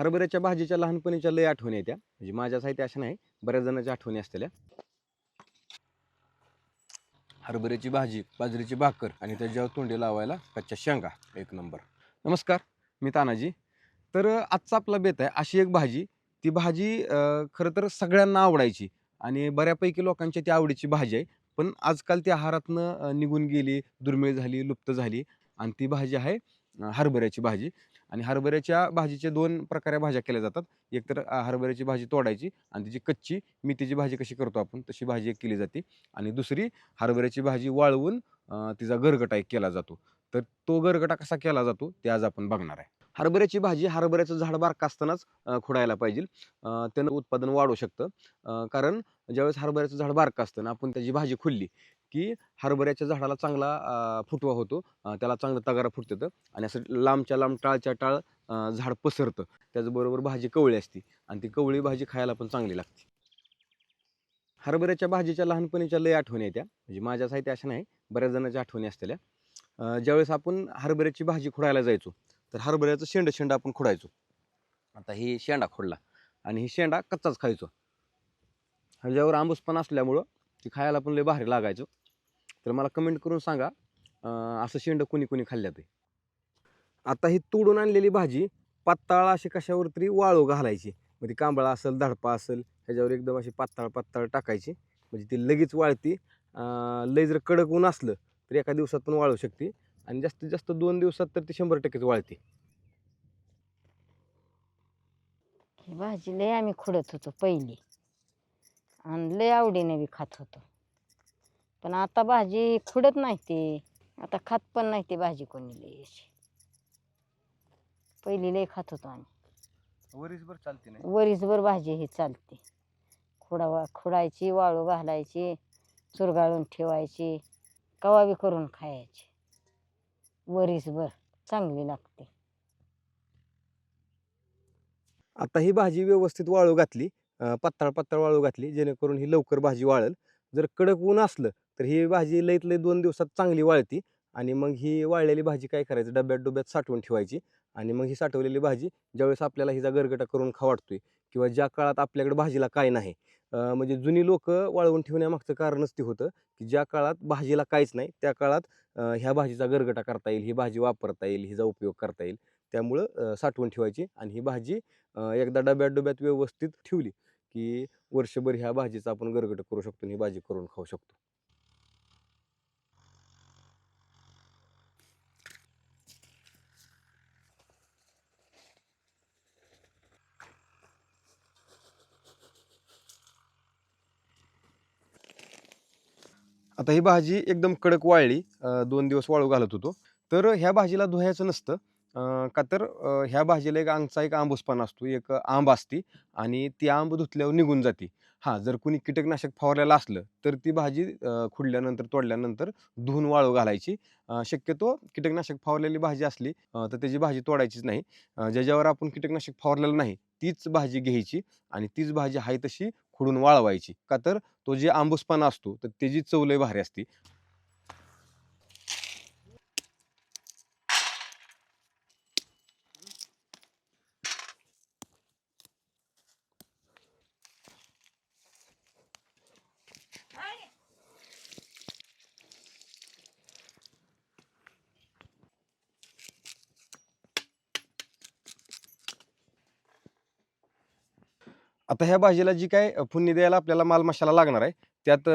हरभऱ्याच्या भाजीच्या लहानपणीच्या लय आठवणी येत्या म्हणजे माझ्या साहित्य अशा नाही बऱ्याच जणांच्या आठवणी असलेल्या हरभऱ्याची भाजी बाजरीची भाकर आणि त्याच्यावर तोंडी लावायला कच्च्या शेंगा एक नंबर. नमस्कार मी तानाजी. तर आजचा आपला बेत आहे अशी एक भाजी. ती भाजी खरं तर सगळ्यांना आवडायची आणि बऱ्यापैकी लोकांच्या ती आवडीची भाजी आहे. पण आजकाल ती आहारातनं निघून गेली दुर्मिळ झाली लुप्त झाली आणि ती भाजी आहे हरभऱ्याची भाजी. आणि हरभऱ्याच्या भाजीचे दोन प्रकारे भाज्या केल्या जातात. एक तर हरभऱ्याची भाजी तोडायची आणि त्याची कच्ची मेथीची भाजी कशी करतो आपण तशी भाजी एक केली जाते. आणि दुसरी हरभऱ्याची भाजी वाळवून तिचा गरगटा एक केला जातो. तर तो गरगटा कसा केला जातो ते आज आपण बघणार आहे. हरभऱ्याची भाजी हरभऱ्याचं झाड बारका असतानाच खोडायला खुडायला पाहिजे. त्यानं उत्पादन वाढू शकतं. कारण ज्यावेळेस हरभऱ्याचं झाड बारकं असतं ना आपण त्याची भाजी खुलली की हरभऱ्याच्या झाडाला चांगला फुटवा होतो. त्याला चांगलं तगारा फुटतं आणि असं लांबच्या लांब टाळच्या टाळ झाड पसरतं. त्याचबरोबर भाजी कवळी असते आणि ती कवळी भाजी खायला पण चांगली लागते. हरभऱ्याच्या भाजीच्या लहानपणीच्या लय आठवणी येत्या म्हणजे माझ्या साहित्य अशा नाही बऱ्याच जणांच्या आठवणी असलेल्या ज्यावेळेस आपण हरभऱ्याची भाजी खोडायला जायचो तर हरभऱ्याचं शेंड शेंड आपण खोडायचो. आता ही शेंडा खोडला आणि ही शेंडा कच्चाच खायचो. ह्याच्यावर आंबूसपण असल्यामुळं ती खायला पण लय भारी लागायचो. तर मला कमेंट करून सांगा असं शेंड कोणी कोणी खाल्ल्यात ते आता ही तोडून आणलेली भाजी पात्ताळ अशी कशावर तरी वाळू घालायची. मग ती कांबळा असेल धडपा असेल ह्याच्यावर एकदम अशी पाताळ पाताळ टाकायची. म्हणजे ती लगेच वाळती. लय जर कडक ऊन असलं तर एका दिवसात पण वाळू शकते. आणि जास्तीत जास्त दोन दिवसात तर ती शंभर टक्केच वाळते. ही भाजी लय आम्ही खुडत होतो पहिली. आणि लय आवडीने बी खात होतो. पण आता भाजी खुडत नाही ते. आता खात पण नाही ते भाजी कोणी लय अशी पहिली लय खात होतो आम्ही. वरीसभर चालते नाही? वरीसभर भाजी ही चालते. खुडावा खुडायची वाळू घालायची चुरगाळून ठेवायची कवा बी करून खायची. वरीसभर चांगली लागते. आता ही भाजी व्यवस्थित वाळू घातली अं, पातळ पातळ वाळू घातली जेणेकरून ही लवकर भाजी वाळेल. जर कडक ऊन असलं तर ही भाजी लईत लई दोन दिवसात चांगली वाळती आणि मग ही वाळलेली भाजी काय करायची? डब्यात डब्यात साठवून ठेवायची आणि मग ही साठवलेली भाजी ज्यावेळेस आपल्याला हिचा गरगटा करून खावाटतोय किंवा ज्या काळात आपल्याकडे भाजीला काय नाही म्हणजे जुनी लोक वाळवून ठेवण्यामागचं कारणच ते होतं की ज्या काळात भाजीला काहीच नाही त्या काळात ह्या भाजीचा गरगटा करता येईल ही भाजी वापरता येईल हिचा उपयोग करता येईल त्यामुळं साठवून ठेवायची आणि ही भाजी एकदा डब्यात डब्यात व्यवस्थित ठेवली की वर्षभर ह्या भाजीचा आपण गरगट करू शकतो आणि ही भाजी करून खाऊ शकतो. आता ही भाजी एकदम कडक वाळली दोन दिवस वाळू घालत होतो. तर ह्या भाजीला धुवायचं नसतं. का तर ह्या भाजीला एक अंगचा एक आंबूसपणा असतो. एक आंब असती आणि ती आंब धुतल्यावर निघून जाते. हां जर कुणी कीटकनाशक फवारलेलं असलं तर ती भाजी खुडल्यानंतर तोडल्यानंतर धुवून वाळू घालायची. शक्यतो कीटकनाशक फवारलेली भाजी असली तर त्याची भाजी तोडायचीच नाही. ज्याच्यावर आपण कीटकनाशक फवारलेलं नाही तीच भाजी घ्यायची आणि तीच भाजी आहे तशी खुडून वाळवायची. का तर तो जे आंबूसपणा असतो तर त्याची चवलय भारी असते. आता ह्या भाजीला जी काय फुन्नी द्यायला आपल्याला माल मसाला लागणार आहे त्यात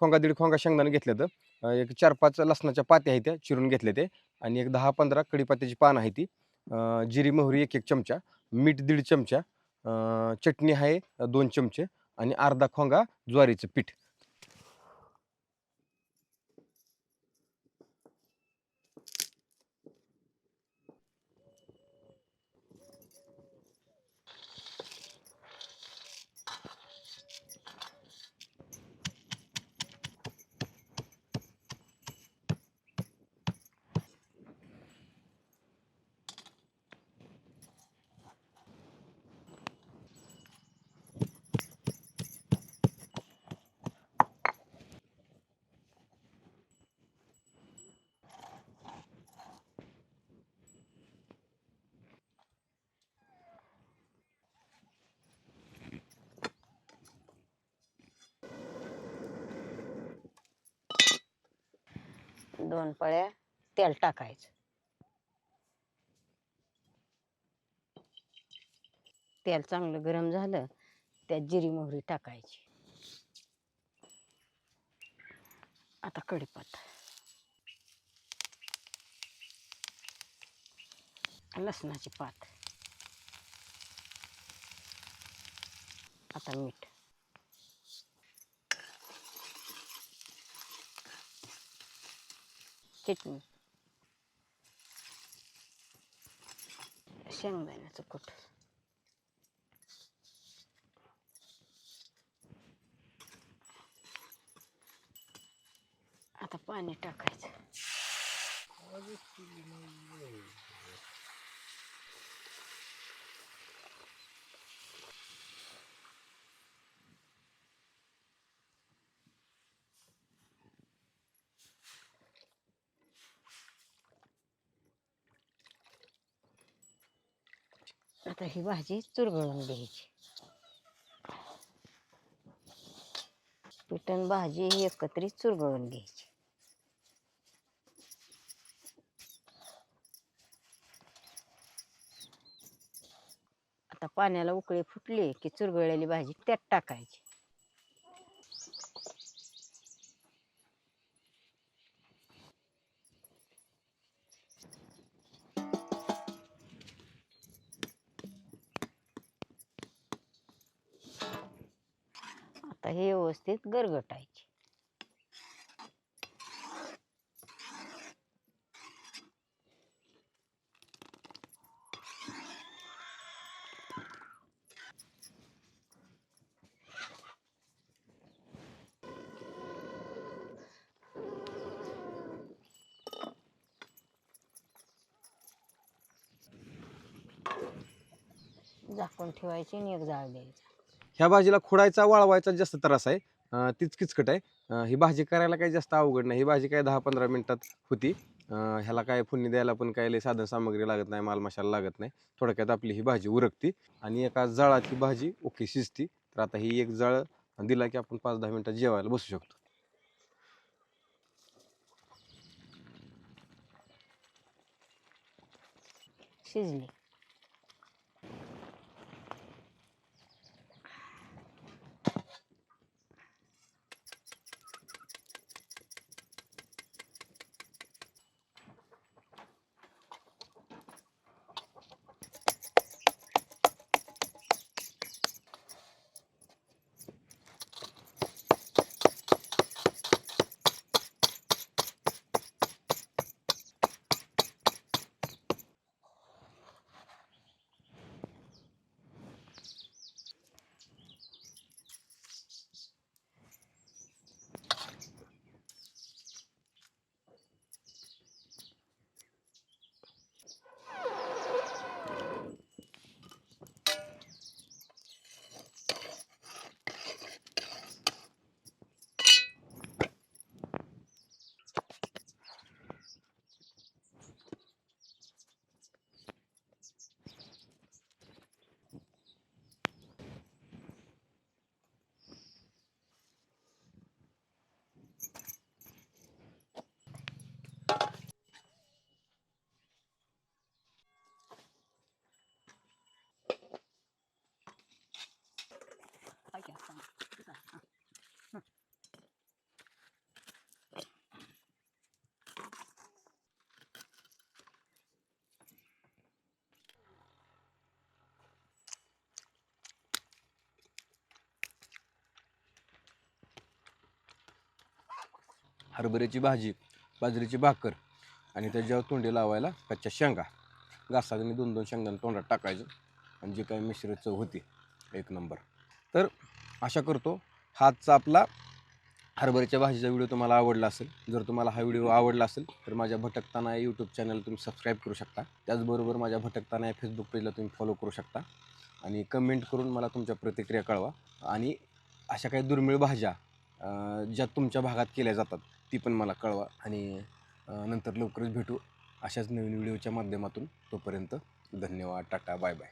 खोंगा दीड खोंगा शेंगदाणं घेतल्यात एक चार पाच लसणाच्या पात्या आहेत त्या चिरून घेतल्या ते आणि एक दहा पंधरा कडीपात्याची पानं आहे ती जिरी मोहरी एक एक चमचा मीठ दीड चमचा चटणी आहे दोन चमचे आणि अर्धा खोंगा ज्वारीचं पीठ. दोन पळ्या तेल टाकायचं. तेल चांगलं गरम झालं त्यात जिरी मोहरी टाकायची. आता कडीपत्ता लसणाची पात. आता मीठ. चटणी शेंगदाण्याचं कूट. आता पाणी टाकायचं. आता ही भाजी चुरगळून घ्यायची. पिठण भाजी ही एकत्रित चुरगळून घ्यायची. आता पाण्याला उकळी फुटली की चुरगळलेली भाजी त्यात टाकायची. आता हे व्यवस्थित गरगटायची. झाकून ठेवायची आणि एक जाळ द्यायचा. ह्या भाजीला खोडायचा वाळवायचा जास्त त्रास आहे. तीच किचकट आहे. ही भाजी करायला काही जास्त अवघड नाही. ही भाजी काय दहा पंधरा मिनटात होती. ह्याला काय फुन्नी द्यायला पण काय लई साधन सामग्री लागत नाही मालमशाला लागत नाही. थोडक्यात आपली ही भाजी उरकती आणि एका जाळात ही भाजी ओके शिजती. तर आता ही एक जाळ दिला की आपण पाच दहा मिनटात जेवायला बसू शकतो. शिजली. हरभऱ्याची भाजी बाजरीची भाकर आणि त्याच्यावर तोंडी लावायला कच्च्या शेंगा. घासाने दोन दोन शेंगांना तोंडात टाकायचं आणि जे काही मिश्र चव होती एक नंबर. तर आशा करतो हाचा आपला हरभऱ्याच्या भाजीचा व्हिडिओ तुम्हाला आवडला असेल. जर तुम्हाला हा व्हिडिओ आवडला असेल तर माझ्या भटकताना या यूट्यूब चॅनल तुम्ही सबस्क्राईब करू शकता. त्याचबरोबर माझ्या भटकताना या फेसबुक पेजला तुम्ही फॉलो करू शकता. आणि कमेंट करून मला तुमच्या प्रतिक्रिया कळवा. आणि अशा काही दुर्मिळ भाज्या ज्या तुमच्या भागात केल्या जातात ती पण मला कळवा आणि नंतर लवकरच भेटू अशाच नवीन व्हिडिओच्या माध्यमातून. तोपर्यंत धन्यवाद टाटा बाय बाय